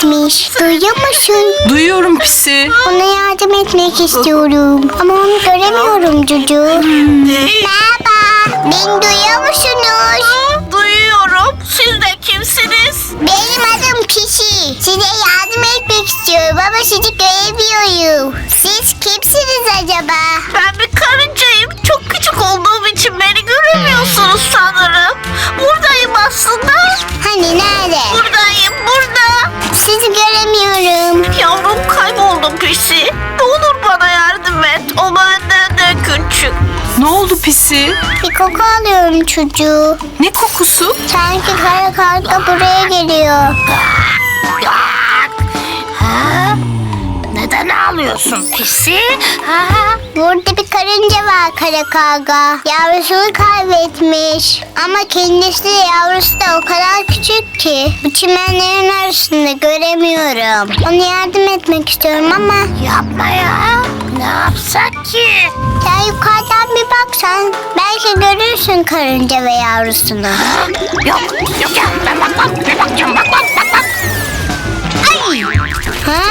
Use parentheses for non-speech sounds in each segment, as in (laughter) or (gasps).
kaybetmiş. Duyuyor musun? Duyuyorum pisi. Ona yardım etmek istiyorum. Ama onu göremiyorum Cucu. Merhaba. Beni duyuyor musunuz? Duyuyorum. Siz de kimsiniz? Benim adım Kişi. Size yardım etmek istiyorum ama sizi göremiyorum. Siz kimsiniz acaba? Ben bir karıncayım. Çok küçük olduğum için beni göremiyorsunuz sanırım. Buradayım aslında. Hani nerede? Pisi. Ne olur bana yardım et. O benden de küçük. Ne oldu pisi? Bir koku alıyorum çocuğu. Ne kokusu? Sanki kara karga buraya geliyor. Ağlıyorsun pisi? Ha? Burada bir karınca var kara karga. Yavrusunu kaybetmiş. Ama kendisi de yavrusu da o kadar küçük ki. Bu çimenlerin arasında göremiyorum. Ona yardım etmek istiyorum ama Yapma ya. Ne yapsak ki? sen yukarıdan bir baksan belki görürsün karınca ve yavrusunu. Yok yok ya. Ben bakmam. Ben bakacağım. Bak bak bak bak. Ay. Ha?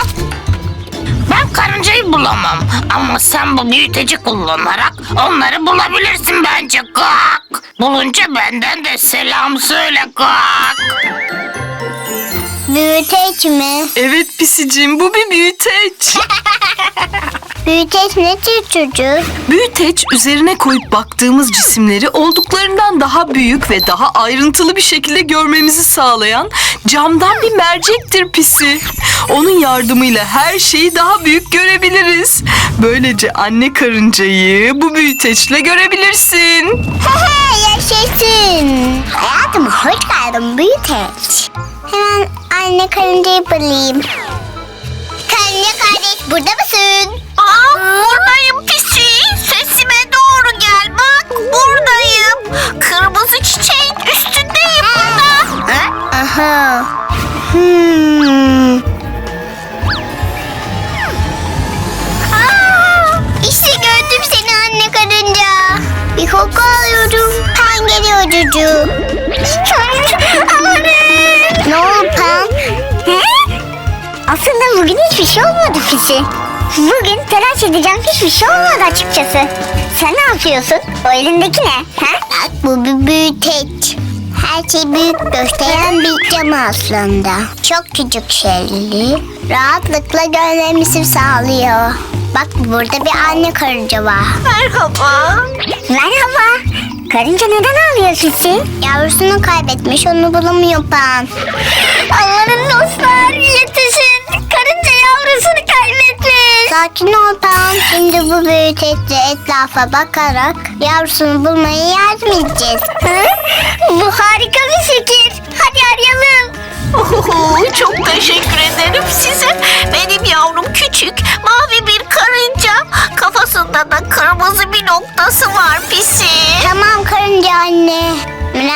Karıncayı bulamam. Ama sen bu büyüteci kullanarak onları bulabilirsin bence. Gak. Bulunca benden de selam söyle. Gak. Büyüteç mi? Evet pisicim bu bir büyüteç. (laughs) Büyüteç ne tür çocuk? Büyüteç üzerine koyup baktığımız cisimleri olduklarından daha büyük ve daha ayrıntılı bir şekilde görmemizi sağlayan camdan bir mercektir pisi. Onun yardımıyla her şeyi daha büyük görebiliriz. Böylece anne karıncayı bu büyüteçle görebilirsin. (laughs) Yaşasın. Hayatım hoş geldin büyüteç. Anne karıncayı bulayım. Karınca kardeş burada mısın? Aa, buradayım pisi. Sesime doğru gel. Bak buradayım. Kırmızı çiçeğin üstündeyim burada. Ha? Aha. Hmm. Aa, işte gördüm seni anne karınca. Bir koku alıyorum. Pen geliyor cucu. Fisi. Bugün telaş edeceğim hiçbir şey olmadı açıkçası. Sen ne yapıyorsun? O elindeki ne? Ha? Bak bu bir büyüteç. Her şeyi büyük gösteren bir cam aslında. Çok küçük şeyleri rahatlıkla görmemizi sağlıyor. Bak burada bir anne karınca var. Merhaba. Merhaba. Karınca neden ağlıyor Fisi? Yavrusunu kaybetmiş onu bulamıyor Pan. (gasps) Amanın dostlar yetişin. Sakin ol Pan. Şimdi bu büyüteçle etrafa bakarak yavrusunu bulmaya yardım edeceğiz. Bu harika bir fikir. Hadi arayalım. Oho, çok teşekkür ederim size. Benim yavrum küçük, mavi bir karınca. Kafasında da kırmızı bir noktası var pisi. Tamam karınca anne.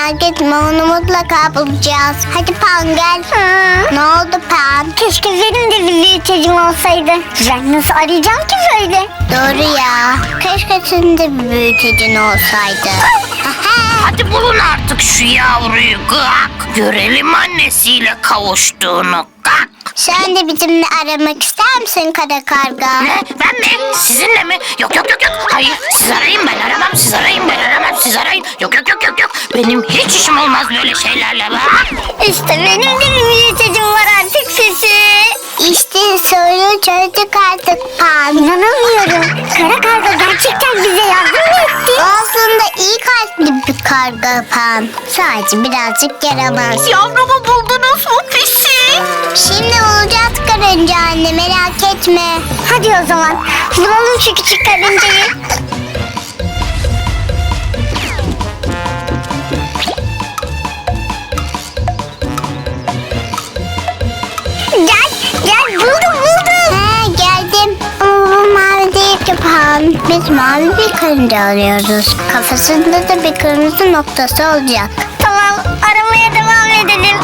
Merak etme onu mutlaka bulacağız. Hadi Pan gel. Ne oldu Pan? Keşke benim de bir büyütecim olsaydı. Ben nasıl arayacağım ki böyle? Doğru ya. Keşke senin de bir büyütecin olsaydı. (laughs) Hadi bulun artık şu yavruyu gak. Görelim annesiyle kavuştuğunu gak. Sen de bizimle aramak ister misin kara karga? Ne? Ben mi? Sizinle mi? Yok yok yok yok. Hayır siz arayın ben aramam. Siz arayın. Siz arayın. Yok yok yok yok yok. Benim hiç işim olmaz böyle şeylerle. Bak. İşte benim de bir büyütecim var artık sesi. İşte soru çözdük artık Pan. İnanamıyorum. Kara karga gerçekten bize yardım mı etti? Aslında iyi kalpli bir karga Pan. Sadece birazcık yaramaz. Yavrumu buldunuz mu pisi? Şimdi olacağız karınca anne merak etme. Hadi o zaman bulalım şu küçük karıncayı. Biz mavi bir karınca arıyoruz. Kafasında da bir kırmızı noktası olacak. Tamam aramaya devam edelim.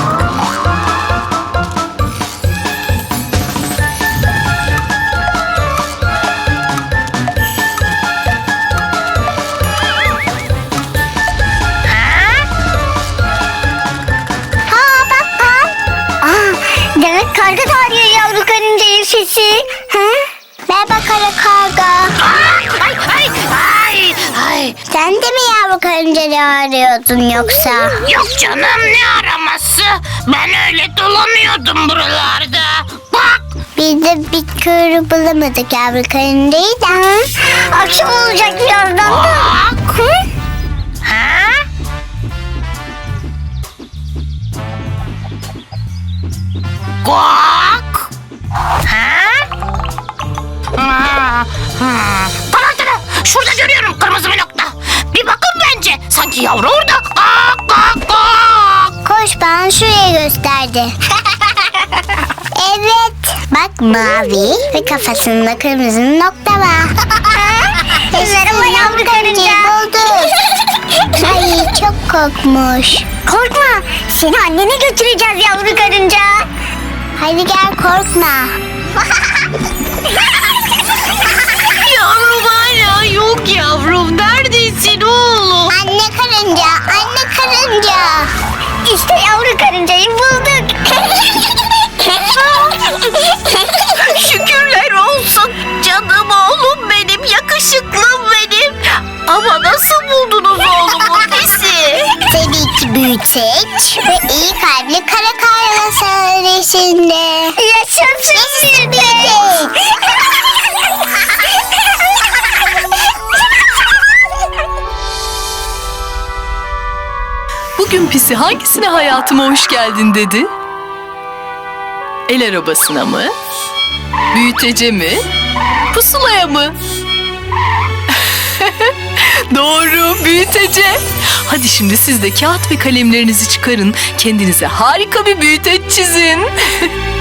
Ha bak Pan. Aa, demek karga pisi. Ha? Merhaba Sen de mi yavru karıncaları arıyordun yoksa? Yok canım ne araması? Ben öyle dolanıyordum buralarda. Bak. Biz de bir kuyruğu bulamadık yavru karıncayı da. Akşam olacak birazdan da. Bak. Hı? Ha? Guak. Ha? Ha, ha. Tamam tamam. Şurada görüyorum kırmızı Sanki yavru orada. Gak gak gak. Koş bana şuraya gösterdi. (laughs) evet. Bak mavi ve kafasında kırmızı nokta var. Merhaba yavru karınca. bulduk. Ay çok korkmuş. Korkma. Seni annene götüreceğiz yavru karınca. Hadi gel korkma. (laughs) Yavrum hala yok yavrum. Neredesin oğlum? Anne karınca, anne karınca. İşte yavru karıncayı bulduk. (laughs) Şükürler olsun. Canım oğlum benim, yakışıklım benim. Ama nasıl buldunuz oğlumu pisi? Tabii ki büyüteç ve iyi kalpli kara karga sayesinde. Yaşasın büyüteç. Pisi hangisine hayatıma hoş geldin dedi? El arabasına mı? Büyütece mi? Pusulaya mı? (laughs) Doğru, büyütece. Hadi şimdi siz de kağıt ve kalemlerinizi çıkarın. Kendinize harika bir büyüteç çizin. (laughs)